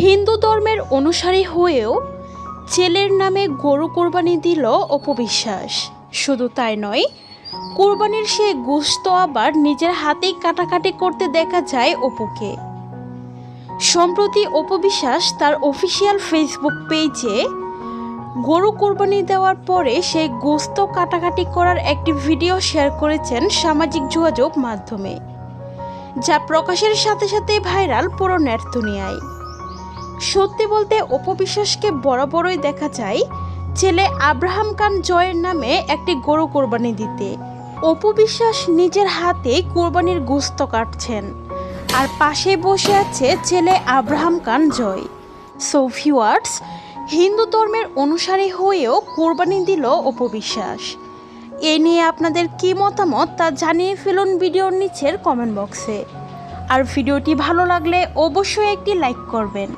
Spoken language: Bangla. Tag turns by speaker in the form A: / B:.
A: হিন্দু ধর্মের অনুসারী হয়েও ছেলের নামে গরু কোরবানি দিল অপবিশ্বাস। শুধু তাই নয়, কোরবানির সে গোস্ত আবার নিজের হাতেই কাটাকাটি করতে দেখা যায় অপুকে। সম্প্রতি অপবিশ্বাস তার অফিসিয়াল ফেসবুক পেজে গরু কোরবানি দেওয়ার পরে সেই গোস্ত কাটাকাটি করার একটি ভিডিও শেয়ার করেছেন সামাজিক যোগাযোগ মাধ্যমে। যা প্রকাশের সাথে সাথে ভাইরাল পুরো নেট দুনিয়ায়। সত্যি বলতে অপবিশ্বাসকে বরাবরই দেখা যায় ছেলে আব্রাহাম খান জয়ের নামে একটি গরু কোরবানি দিতে। অপবিশ্বাস নিজের হাতে কোরবানির গুস্ত কাটছেন আর পাশে বসে আছে ছেলে Abraham Khan Joy. So viewers হিন্দু ধর্মের অনুসারী হয়েও কোরবানি দিল অপবিশ্বাস এ নিয়ে আপনাদের কী মতামত তা জানিয়ে ফেলুন ভিডিওর নিচের কমেন্ট বক্সে আর ভিডিওটি ভালো লাগলে অবশ্যই একটি লাইক করবেন।